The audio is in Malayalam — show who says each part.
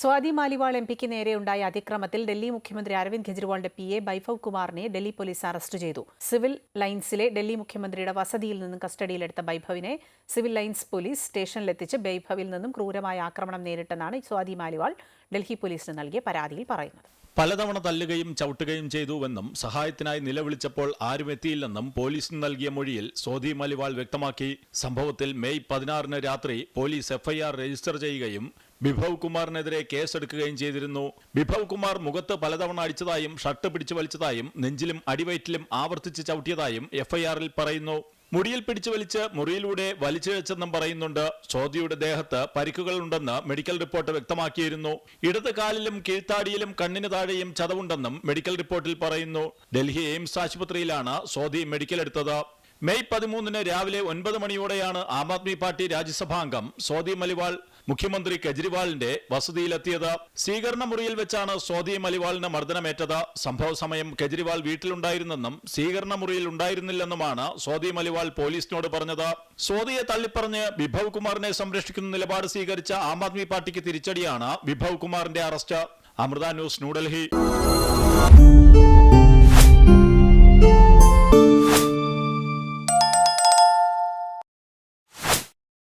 Speaker 1: സ്വാതി മാലിവാൾ എം പിക്ക് നേരെയുണ്ടായ അതിക്രമത്തിൽ ഡൽഹി മുഖ്യമന്ത്രി അരവിന്ദ് കെജ്രിവാളിന്റെ പി എ ബൈഫവ് കുമാറിനെ ഡൽഹി പോലീസ് അറസ്റ്റ് ചെയ്തു. സിവിൽ ലൈൻസിലെ ഡൽഹി മുഖ്യമന്ത്രിയുടെ വസതിയിൽ നിന്നും കസ്റ്റഡിയിലെടുത്ത ബൈഭവിനെ സിവിൽ ലൈൻസ് പോലീസ് സ്റ്റേഷനിലെത്തിച്ച് ബൈഭവിൽ നിന്നും ക്രൂരമായ ആക്രമണം നേരിട്ടെന്നാണ് സ്വാതി മാലിവാൾ ഡൽഹി പോലീസിന് നൽകിയ പരാതിയിൽ പറയുന്നത്.
Speaker 2: പലതവണ തല്ലുകയും ചവിട്ടുകയും ചെയ്തുവെന്നും സഹായത്തിനായി നിലവിളിച്ചപ്പോൾ ആരും എത്തിയില്ലെന്നും പോലീസിന് നൽകിയ മൊഴിയിൽ സോദി മലിവാൾ വ്യക്തമാക്കി. സംഭവത്തിൽ മെയ് പതിനാറിന് രാത്രി പോലീസ് എഫ്ഐആർ രജിസ്റ്റർ ചെയ്യുകയും ബിഭവ് കുമാറിനെതിരെ കേസെടുക്കുകയും ചെയ്തിരുന്നു. ബിഭവ് കുമാർ മുഖത്ത് പലതവണ അടിച്ചതായും ഷർട്ട് പിടിച്ചു വലിച്ചതായും നെഞ്ചിലും അടിവയറ്റിലും ആവർത്തിച്ച് ചവിട്ടിയതായും എഫ്ഐആറിൽ പറയുന്നു. മുടിയിൽ പിടിച്ചു വലിച്ച് മുറിയിലൂടെ വലിച്ചു വെച്ചെന്നും പറയുന്നുണ്ട്. സോദിയുടെ ദേഹത്ത് പരിക്കുകളുണ്ടെന്ന് മെഡിക്കൽ റിപ്പോർട്ട് വ്യക്തമാക്കിയിരുന്നു. ഇടത് കാലിലും കീഴ്ത്താടിയിലും കണ്ണിന് താഴെയും ചതവുണ്ടെന്നും മെഡിക്കൽ റിപ്പോർട്ടിൽ പറയുന്നു. ഡൽഹി എയിംസ് ആശുപത്രിയിലാണ് സോദി മെഡിക്കൽ എടുത്തത്. മെയ് പതിമൂന്നിന് രാവിലെ ഒൻപത് മണിയോടെയാണ് ആം ആദ്മി പാർട്ടി രാജ്യസഭാംഗം സ്വാതി മലിവാൾ മുഖ്യമന്ത്രി കെജ്രിവാളിന്റെ വസതിയിലെത്തിയത്. സ്വീകരണ മുറിയിൽ വെച്ചാണ് സ്വാതി മലിവാളിന് മർദ്ദനമേറ്റത്. സംഭവ സമയം കെജ്രിവാൾ വീട്ടിലുണ്ടായിരുന്നെന്നും സ്വീകരണ മുറിയിൽ ഉണ്ടായിരുന്നില്ലെന്നുമാണ് സ്വാതി മലിവാൾ പോലീസിനോട് പറഞ്ഞത്. സ്വാതിയെ തള്ളിപ്പറഞ്ഞ് വിഭവ് കുമാറിനെ സംരക്ഷിക്കുന്ന നിലപാട് സ്വീകരിച്ച ആം ആദ്മി പാർട്ടിക്ക് തിരിച്ചടിയാണ് വിഭവ് കുമാറിന്റെ അറസ്റ്റ്. അമൃത ന്യൂസ് ന്യൂഡൽഹി.